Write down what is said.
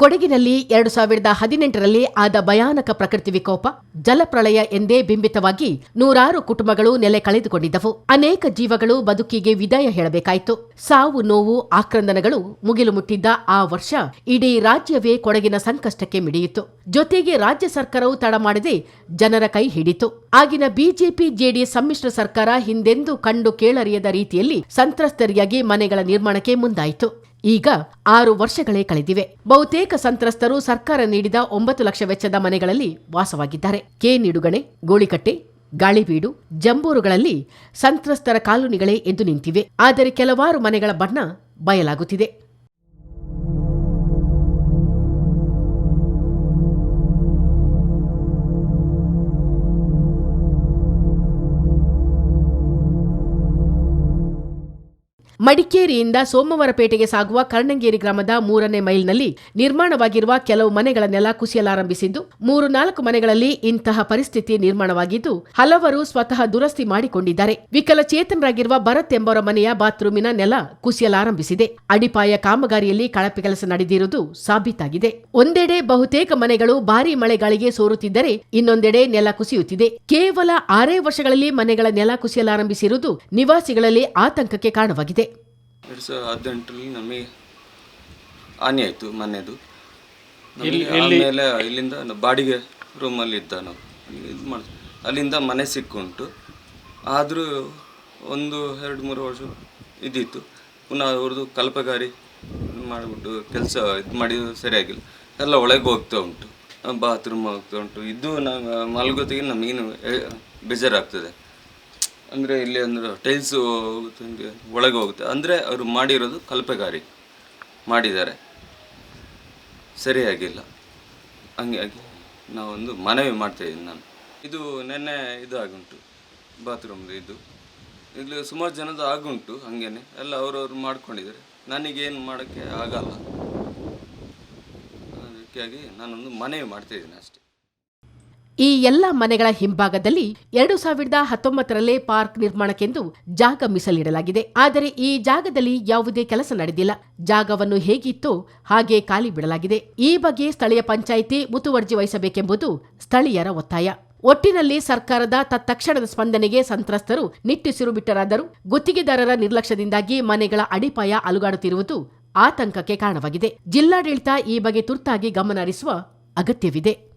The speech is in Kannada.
ಕೊಡಗಿನಲ್ಲಿ ಎರಡು ಸಾವಿರದ ಹದಿನೆಂಟರಲ್ಲಿ ಆದ ಭಯಾನಕ ಪ್ರಕೃತಿ ವಿಕೋಪ, ಜಲಪ್ರಳಯ ಎಂದೇ ಬಿಂಬಿತವಾಗಿ ನೂರಾರು ಕುಟುಂಬಗಳು ನೆಲೆ ಕಳೆದುಕೊಂಡಿದ್ದವು. ಅನೇಕ ಜೀವಗಳು ಬದುಕಿಗೆ ವಿದಾಯ ಹೇಳಬೇಕಾಯಿತು. ಸಾವು, ನೋವು, ಆಕ್ರಂದನಗಳು ಮುಗಿಲು ಮುಟ್ಟಿದ್ದ ಆ ವರ್ಷ ಇಡೀ ರಾಜ್ಯವೇ ಕೊಡಗಿನ ಸಂಕಷ್ಟಕ್ಕೆ ಮಿಡಿಯಿತು ಜೊತೆಗೆ ರಾಜ್ಯ ಸರ್ಕಾರವು ತಡ ಮಾಡದೆ ಜನರ ಕೈ ಹಿಡಿತು ಆಗಿನ ಬಿಜೆಪಿ, ಜೆಡಿಎಸ್ ಸಮ್ಮಿಶ್ರ ಸರ್ಕಾರ ಹಿಂದೆಂದೂ ಕಂಡು ಕೇಳರಿಯದ ರೀತಿಯಲ್ಲಿ ಸಂತ್ರಸ್ತರಿಗಾಗಿ ಮನೆಗಳ ನಿರ್ಮಾಣಕ್ಕೆ ಮುಂದಾಯಿತು. ಈಗ ಆರು ವರ್ಷಗಳೇ ಕಳೆದಿವೆ. ಬಹುತೇಕ ಸಂತ್ರಸ್ತರು ಸರ್ಕಾರ ನೀಡಿದ ಒಂಬತ್ತು ಲಕ್ಷ ವೆಚ್ಚದ ಮನೆಗಳಲ್ಲಿ ವಾಸವಾಗಿದ್ದಾರೆ. ಕೆ ನಿಡುಗಣೆ ಗೋಳಿಕಟ್ಟೆ, ಗಾಳಿಬೀಡು, ಜಂಬೂರುಗಳಲ್ಲಿ ಸಂತ್ರಸ್ತರ ಕಾಲೋನಿಗಳೇ ಎದ್ದು ನಿಂತಿವೆ. ಆದರೆ ಕೆಲವಾರು ಮನೆಗಳ ಬಣ್ಣ ಬಯಲಾಗುತ್ತಿದೆ. ಮಡಿಕೇರಿಯಿಂದ ಸೋಮವಾರಪೇಟೆಗೆ ಸಾಗುವ ಕರ್ಣಂಗೇರಿ ಗ್ರಾಮದ ಮೂರನೇ ಮೈಲ್ನಲ್ಲಿ ನಿರ್ಮಾಣವಾಗಿರುವ ಕೆಲವು ಮನೆಗಳ ನೆಲ ಕುಸಿಯಲಾರಂಭಿಸಿದ್ದು, ಮೂರು ನಾಲ್ಕು ಮನೆಗಳಲ್ಲಿ ಇಂತಹ ಪರಿಸ್ಥಿತಿ ನಿರ್ಮಾಣವಾಗಿದ್ದು, ಹಲವರು ಸ್ವತಃ ದುರಸ್ತಿ ಮಾಡಿಕೊಂಡಿದ್ದಾರೆ. ವಿಕಲಚೇತನರಾಗಿರುವ ಭರತ್ ಎಂಬವರ ಮನೆಯ ಬಾತ್ರೂಮಿನ ನೆಲ ಕುಸಿಯಲಾರಂಭಿಸಿದೆ. ಅಡಿಪಾಯ ಕಾಮಗಾರಿಯಲ್ಲಿ ಕಳಪೆ ಕೆಲಸ ನಡೆದಿರುವುದು ಸಾಬೀತಾಗಿದೆ. ಒಂದೆಡೆ ಬಹುತೇಕ ಮನೆಗಳು ಭಾರೀ ಮಳೆಗಾಳಿಗೆ ಸೋರುತ್ತಿದ್ದರೆ, ಇನ್ನೊಂದೆಡೆ ನೆಲ ಕುಸಿಯುತ್ತಿದೆ. ಕೇವಲ ಆರೇ ವರ್ಷಗಳಲ್ಲಿ ಮನೆಗಳ ನೆಲ ಕುಸಿಯಲಾರಂಭಿಸಿರುವುದು ನಿವಾಸಿಗಳಲ್ಲಿ ಆತಂಕಕ್ಕೆ ಕಾರಣವಾಗಿದೆ. ಎರಡು ಸಾವಿರದ ಹದಿನೆಂಟರಲ್ಲಿ ನಮಗೆ ಹಾನಿ ಆಯಿತು ಮನೆಯದು ನಮಗೆ ಆಮೇಲೆ ಇಲ್ಲಿಂದ ನಾವು ಬಾಡಿಗೆ ರೂಮಲ್ಲಿ ಇದ್ದ ನಾವು. ಇದು ಮಾಡ ಅಲ್ಲಿಂದ ಮನೆ ಸಿಕ್ಕುಂಟು. ಆದರೂ ಒಂದು ಎರಡು ಮೂರು ವರ್ಷ ಇದ್ದಿತ್ತು. ಪುನಃ ಅವ್ರದ್ದು ಕಲ್ಪಗಾರಿ ಮಾಡಿಬಿಟ್ಟು ಕೆಲಸ ಇದು ಮಾಡಿದ್ದು ಸರಿಯಾಗಿಲ್ಲ. ಎಲ್ಲ ಒಳಗೆ ಹೋಗ್ತಾ ಉಂಟು. ಬಾತ್ರೂಮ್ ಹೋಗ್ತಾ ಉಂಟು. ಇದು ನಾವು ಮಲಗೋತಿಗೆ ನಮಗೇನು ಬೇಜಾರಾಗ್ತದೆ. ಅಂದರೆ ಇಲ್ಲಿ ಅಂದ್ರೆ ಟೈಲ್ಸು ಒಳಗೆ ಹೋಗುತ್ತೆ. ಅಂದರೆ ಅವರು ಮಾಡಿರೋದು ಕಲ್ಪೆಗಾರಿ. ಮಾಡಿದ್ದಾರೆ. ಸರಿಯಾಗಿಲ್ಲ. ಹಂಗಾಗಿ ನಾವೊಂದು ಮನವಿ ಮಾಡ್ತಾಯಿದ್ದೀನಿ ನಾನು. ಇದು ನೆನ್ನೆ ಇದು ಆಗುಂಟು. ಬಾತ್ರೂಮ್ದು ಇದು. ಇಲ್ಲಿ ಸುಮಾರು ಜನದ್ದು ಆಗುಂಟು ಹಾಗೇನೆ. ಎಲ್ಲ ಅವರವ್ರು ಮಾಡ್ಕೊಂಡಿದ್ದಾರೆ. ನನಗೇನು ಮಾಡೋಕ್ಕೆ ಆಗಲ್ಲ. ಅದಕ್ಕಾಗಿ ನಾನೊಂದು ಮನವಿ ಮಾಡ್ತಾಯಿದ್ದೀನಿ ಅಷ್ಟೇ. ಈ ಎಲ್ಲ ಮನೆಗಳ ಹಿಂಭಾಗದಲ್ಲಿ ಎರಡು ಸಾವಿರದ ಹತ್ತೊಂಬತ್ತರಲ್ಲೇ ಪಾರ್ಕ್ ನಿರ್ಮಾಣಕ್ಕೆಂದು ಜಾಗ ಮೀಸಲಿಡಲಾಗಿದೆ. ಆದರೆ ಈ ಜಾಗದಲ್ಲಿ ಯಾವುದೇ ಕೆಲಸ ನಡೆದಿಲ್ಲ. ಜಾಗವನ್ನು ಹೇಗಿತ್ತೋ ಹಾಗೆ ಖಾಲಿ ಬಿಡಲಾಗಿದೆ. ಈ ಬಗ್ಗೆ ಸ್ಥಳೀಯ ಪಂಚಾಯಿತಿ ಮುತುವರ್ಜಿ ವಹಿಸಬೇಕೆಂಬುದು ಸ್ಥಳೀಯರ ಒತ್ತಾಯ. ಒಟ್ಟಿನಲ್ಲಿ ಸರ್ಕಾರದ ತತ್ಕ್ಷಣದ ಸ್ಪಂದನೆಗೆ ಸಂತ್ರಸ್ತರು ನಿಟ್ಟುಸಿರು ಬಿಟ್ಟರಾದರೂ ಗುತ್ತಿಗೆದಾರರ ನಿರ್ಲಕ್ಷ್ಯದಿಂದಾಗಿ ಮನೆಗಳ ಅಡಿಪಾಯ ಅಲುಗಾಡುತ್ತಿರುವುದು ಆತಂಕಕ್ಕೆ ಕಾರಣವಾಗಿದೆ. ಜಿಲ್ಲಾಡಳಿತ ಈ ಬಗ್ಗೆ ತುರ್ತಾಗಿ ಗಮನ ಹರಿಸುವ ಅಗತ್ಯವಿದೆ.